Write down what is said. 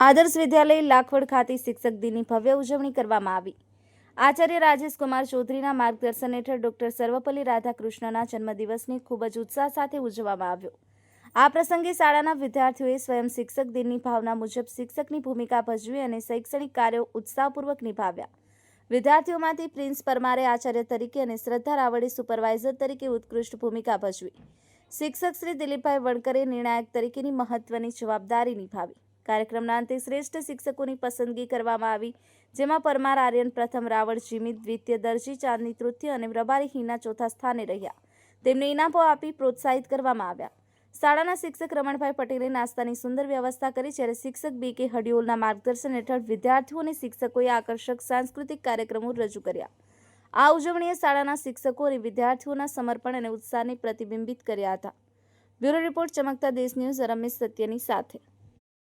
આદર્શ વિદ્યાલય લાખવડ ખાતે શિક્ષક દિનની ભવ્ય ઉજવણી કરવામાં આવી. આચાર્ય રાજેશ કુમાર ચૌધરીના માર્ગદર્શન હેઠળ ડોક્ટર સર્વપલ્લી રાધાકૃષ્ણના જન્મદિવસની ખૂબ જ ઉત્સાહ સાથે ઉજવવામાં આવ્યો. આ પ્રસંગે શાળાના વિદ્યાર્થીઓએ સ્વયં શિક્ષક દિનની ભાવના મુજબ શિક્ષકની ભૂમિકા ભજવી અને શૈક્ષણિક કાર્યો ઉત્સાહપૂર્વક નિભાવ્યા. વિદ્યાર્થીઓમાંથી પ્રિન્સ પરમારે આચાર્ય તરીકે અને શ્રદ્ધા રાવળે સુપરવાઇઝર તરીકે ઉત્કૃષ્ટ ભૂમિકા ભજવી. શિક્ષક શ્રી દિલીપભાઈ વણકરે નિર્ણાયક તરીકેની મહત્વની જવાબદારી નિભાવી. કાર્યક્રમના અંતે શ્રેષ્ઠ શિક્ષકોની પસંદગી કરવામાં આવી, જેમાં પરમાર આર્યન, પ્રથમ રાવળ, જીમિત, દ્વિતીય દરજી, ચાંદની તૃતીય અને રબારી હિના ચોથા સ્થાને રહ્યા. તેમને ઇનામો આપી પ્રોત્સાહિત કરવામાં આવ્યા. શાળાના શિક્ષક રમણભાઈ પટેલે નાસ્તાની સુંદર વ્યવસ્થા કરી, જ્યારે શિક્ષક બી કે હડિયોલના માર્ગદર્શન હેઠળ વિદ્યાર્થીઓ અને શિક્ષકોએ આકર્ષક સાંસ્કૃતિક કાર્યક્રમો રજૂ કર્યા. આ ઉજવણીએ શાળાના શિક્ષકો અને વિદ્યાર્થીઓના સમર્પણ અને ઉત્સાહને પ્રતિબિંબિત કર્યા હતા. બ્યુરો રિપોર્ટ ચમકતા દેશ ન્યૂઝ, રમેશ સત્યની સાથે.